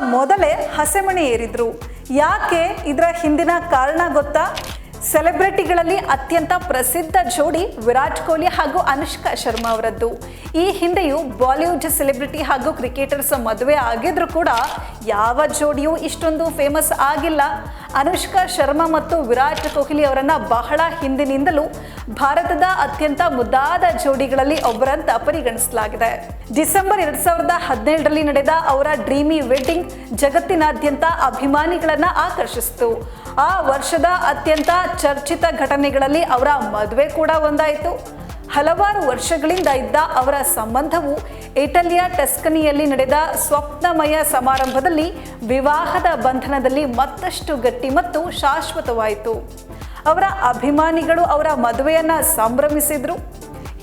ಮೊದಲೇ ಹಸೆಮಣೆ ಏರಿದ್ರು. ಯಾಕೆ? ಇದರ ಹಿಂದಿನ ಕಾರಣ ಗೊತ್ತಾ? ಸೆಲೆಬ್ರಿಟಿಗಳಲ್ಲಿ ಅತ್ಯಂತ ಪ್ರಸಿದ್ಧ ಜೋಡಿ ವಿರಾಟ್ ಕೊಹ್ಲಿ ಹಾಗೂ ಅನುಷ್ಕಾ ಶರ್ಮಾ ಅವರದ್ದು. ಈ ಹಿಂದೆಯೂ ಬಾಲಿವುಡ್ ಸೆಲೆಬ್ರಿಟಿ ಹಾಗೂ ಕ್ರಿಕೆಟರ್ಸ್ ಮದುವೆ ಆಗಿದ್ರು ಕೂಡ ಯಾವ ಜೋಡಿಯೂ ಇಷ್ಟೊಂದು ಫೇಮಸ್ ಆಗಿಲ್ಲ. ಅನುಷ್ಕಾ ಶರ್ಮಾ ಮತ್ತು ವಿರಾಟ್ ಕೊಹ್ಲಿ ಅವರನ್ನ ಬಹಳ ಹಿಂದಿನಿಂದಲೂ ಭಾರತದ ಅತ್ಯಂತ ಮುದ್ದಾದ ಜೋಡಿಗಳಲ್ಲಿ ಒಬ್ಬರಂತ ಪರಿಗಣಿಸಲಾಗಿದೆ. ಡಿಸೆಂಬರ್ ಎರಡ್ ಸಾವಿರದ ಹದಿನೇಳರಲ್ಲಿ ನಡೆದ ಅವರ ಡ್ರೀಮಿ ವೆಡ್ಡಿಂಗ್ ಜಗತ್ತಿನಾದ್ಯಂತ ಅಭಿಮಾನಿಗಳನ್ನ ಆಕರ್ಷಿಸಿತು. ಆ ವರ್ಷದ ಅತ್ಯಂತ ಚರ್ಚಿತ ಘಟನೆಗಳಲ್ಲಿ ಅವರ ಮದುವೆ ಕೂಡ ಒಂದಾಯಿತು. ಹಲವಾರು ವರ್ಷಗಳಿಂದ ಇದ್ದ ಅವರ ಸಂಬಂಧವು ಇಟಲಿಯ ಟಸ್ಕನಿಯಲ್ಲಿ ನಡೆದ ಸ್ವಪ್ನಮಯ ಸಮಾರಂಭದಲ್ಲಿ ವಿವಾಹದ ಬಂಧನದಲ್ಲಿ ಮತ್ತಷ್ಟು ಗಟ್ಟಿ ಮತ್ತು ಶಾಶ್ವತವಾಯಿತು. ಅವರ ಅಭಿಮಾನಿಗಳು ಅವರ ಮದುವೆಯನ್ನ ಸಂಭ್ರಮಿಸಿದ್ರು.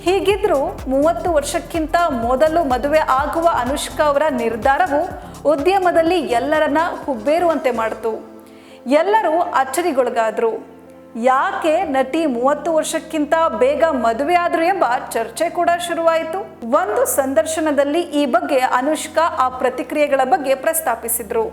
ಹೀಗಿದ್ರೂ ಮೂವತ್ತು ವರ್ಷಕ್ಕಿಂತ ಮೊದಲು ಮದುವೆ ಆಗುವ ಅನುಷ್ಕಾ ಅವರ ನಿರ್ಧಾರವು ಉದ್ಯಮದಲ್ಲಿ ಎಲ್ಲರನ್ನ ಹುಬ್ಬೇರುವಂತೆ ಮಾಡಿತು. ಎಲ್ಲರೂ ಅಚ್ಚರಿಗೊಳಗಾದ್ರು. ಯಾಕೆ ನಟಿ ಮೂವತ್ತು ವರ್ಷಕ್ಕಿಂತ ಬೇಗ ಮದುವೆ ಆದ್ರು ಎಂಬ ಚರ್ಚೆ ಕೂಡ ಶುರುವಾಯಿತು. ಒಂದು ಸಂದರ್ಶನದಲ್ಲಿ ಈ ಬಗ್ಗೆ ಅನುಷ್ಕಾ ಆ ಪ್ರತಿಕ್ರಿಯೆಗಳ ಬಗ್ಗೆ ಪ್ರಸ್ತಾಪಿಸಿದ್ರು.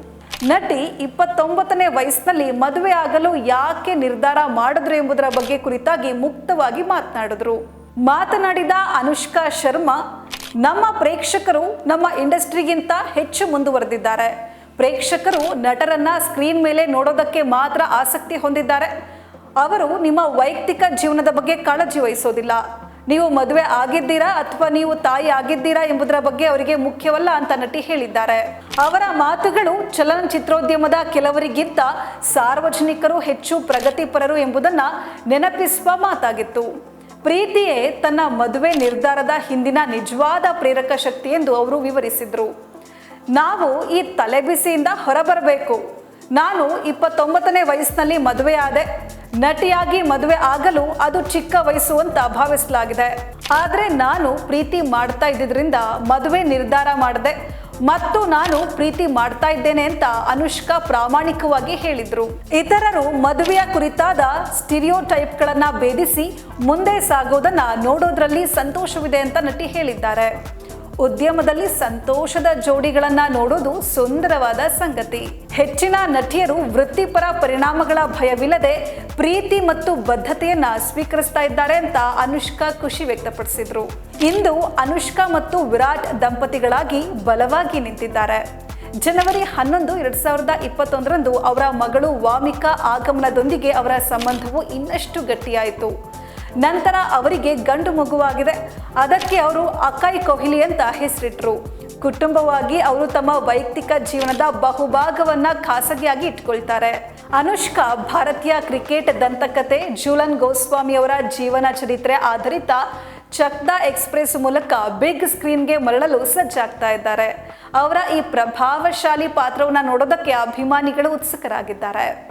ನಟಿ ಇಪ್ಪತ್ತೊಂಬತ್ತನೇ ವಯಸ್ಸಿನಲ್ಲಿ ಮದುವೆ ಆಗಲು ಯಾಕೆ ನಿರ್ಧಾರ ಮಾಡಿದ್ರು ಎಂಬುದರ ಬಗ್ಗೆ ಕುರಿತಾಗಿ ಮುಕ್ತವಾಗಿ ಮಾತನಾಡಿದ್ರು. ಮಾತನಾಡಿದ ಅನುಷ್ಕಾ ಶರ್ಮಾ, ನಮ್ಮ ಪ್ರೇಕ್ಷಕರು ನಮ್ಮ ಇಂಡಸ್ಟ್ರಿಗಿಂತ ಹೆಚ್ಚು ಮುಂದುವರೆದಿದ್ದಾರೆ. ಪ್ರೇಕ್ಷಕರು ನಟರನ್ನ ಸ್ಕ್ರೀನ್ ಮೇಲೆ ನೋಡೋದಕ್ಕೆ ಮಾತ್ರ ಆಸಕ್ತಿ ಹೊಂದಿದ್ದಾರೆ. ಅವರು ನಿಮ್ಮ ವೈಯಕ್ತಿಕ ಜೀವನದ ಬಗ್ಗೆ ಕಾಳಜಿ ವಹಿಸೋದಿಲ್ಲ. ನೀವು ಮದುವೆ ಆಗಿದ್ದೀರಾ ಅಥವಾ ನೀವು ತಾಯಿ ಆಗಿದ್ದೀರಾ ಎಂಬುದರ ಬಗ್ಗೆ ಅವರಿಗೆ ಮುಖ್ಯವಲ್ಲ ಅಂತ ನಟಿ ಹೇಳಿದ್ದಾರೆ. ಅವರ ಮಾತುಗಳು ಚಲನಚಿತ್ರೋದ್ಯಮದ ಕೆಲವರಿಗಿಂತ ಸಾರ್ವಜನಿಕರು ಹೆಚ್ಚು ಪ್ರಗತಿಪರರು ಎಂಬುದನ್ನ ನೆನಪಿಸುವ ಮಾತಾಗಿತ್ತು. ಪ್ರೀತಿಯೇ ತನ್ನ ಮದುವೆ ನಿರ್ಧಾರದ ಹಿಂದಿನ ನಿಜವಾದ ಪ್ರೇರಕ ಶಕ್ತಿ ಎಂದು ಅವರು ವಿವರಿಸಿದರು. ನಾವು ಈ ತಲೆಬಿಸಿಯಿಂದ ಹೊರಬರಬೇಕು. ನಾನು ಇಪ್ಪತ್ತೊಂಬತ್ತನೇ ವಯಸ್ಸಿನಲ್ಲಿ ಮದುವೆಯಾದೆ, ನಟಿಯಾಗಿ ಮದುವೆ ಆಗಲು ಅದು ಚಿಕ್ಕ ವಯಸ್ಸು ಅಂತ ಭಾವಿಸಲಾಗಿದೆ. ಆದರೆ ನಾನು ಪ್ರೀತಿ ಮಾಡ್ತಾ ಇದ್ದಿದ್ರಿಂದ ಮದುವೆ ನಿರ್ಧಾರ ಮಾಡಿದೆ. ಮತ್ತು ನಾನು ಪ್ರೀತಿ ಮಾಡ್ತಾ ಇದ್ದೇನೆ ಅಂತ ಅನುಷ್ಕಾ ಪ್ರಾಮಾಣಿಕವಾಗಿ ಹೇಳಿದ್ರು. ಇತರರು ಮದುವೆಯ ಕುರಿತಾದ ಸ್ಟಿರಿಯೋ ಟೈಪ್ಗಳನ್ನ ಭೇದಿಸಿ ಮುಂದೆ ಸಾಗೋದನ್ನ ನೋಡೋದ್ರಲ್ಲಿ ಸಂತೋಷವಿದೆ ಅಂತ ನಟಿ ಹೇಳಿದ್ದಾರೆ. ಉದ್ಯಮದಲ್ಲಿ ಸಂತೋಷದ ಜೋಡಿಗಳನ್ನ ನೋಡೋದು ಸುಂದರವಾದ ಸಂಗತಿ. ಹೆಚ್ಚಿನ ನಟಿಯರು ವೃತ್ತಿಪರ ಪರಿಣಾಮಗಳ ಭಯವಿಲ್ಲದೆ ಪ್ರೀತಿ ಮತ್ತು ಬದ್ಧತೆಯನ್ನ ಸ್ವೀಕರಿಸ್ತಾ ಇದ್ದಾರೆ ಅಂತ ಅನುಷ್ಕಾ ಖುಷಿ ವ್ಯಕ್ತಪಡಿಸಿದ್ರು. ಇಂದು ಅನುಷ್ಕಾ ಮತ್ತು ವಿರಾಟ್ ದಂಪತಿಗಳಾಗಿ ಬಲವಾಗಿ ನಿಂತಿದ್ದಾರೆ. ಜನವರಿ ಹನ್ನೊಂದು ಎರಡ್ ಸಾವಿರದ ಇಪ್ಪತ್ತೊಂದರಂದು ಅವರ ಮಗಳು ವಾಮಿಕಾ ಆಗಮನದೊಂದಿಗೆ ಅವರ ಸಂಬಂಧವು ಇನ್ನಷ್ಟು ಗಟ್ಟಿಯಾಯಿತು. ನಂತರ ಅವರಿಗೆ ಗಂಡು ಮಗುವಾಗಿದೆ. ಅದಕ್ಕೆ ಅವರು ಅಕೈ ಕೊಹ್ಲಿ ಅಂತ ಹೆಸರಿಟ್ರು. ಕುಟುಂಬವಾಗಿ ಅವರು ತಮ್ಮ ವೈಯಕ್ತಿಕ ಜೀವನದ ಬಹುಭಾಗವನ್ನ ಖಾಸಗಿಯಾಗಿ ಇಟ್ಕೊಳ್ತಾರೆ. ಅನುಷ್ಕಾ ಭಾರತೀಯ ಕ್ರಿಕೆಟ್ ದಂತಕತೆ ಜೂಲನ್ ಗೋಸ್ವಾಮಿ ಅವರ ಜೀವನ ಚರಿತ್ರೆ ಆಧಾರಿತ ಚಕ್ದಾ ಎಕ್ಸ್ಪ್ರೆಸ್ ಮೂಲಕ ಬಿಗ್ ಸ್ಕ್ರೀನ್ಗೆ ಮರಳಲು ಸಜ್ಜಾಗ್ತಾ ಇದ್ದಾರೆ. ಅವರ ಈ ಪ್ರಭಾವಶಾಲಿ ಪಾತ್ರವನ್ನು ನೋಡೋದಕ್ಕೆ ಅಭಿಮಾನಿಗಳು ಉತ್ಸುಕರಾಗಿದ್ದಾರೆ.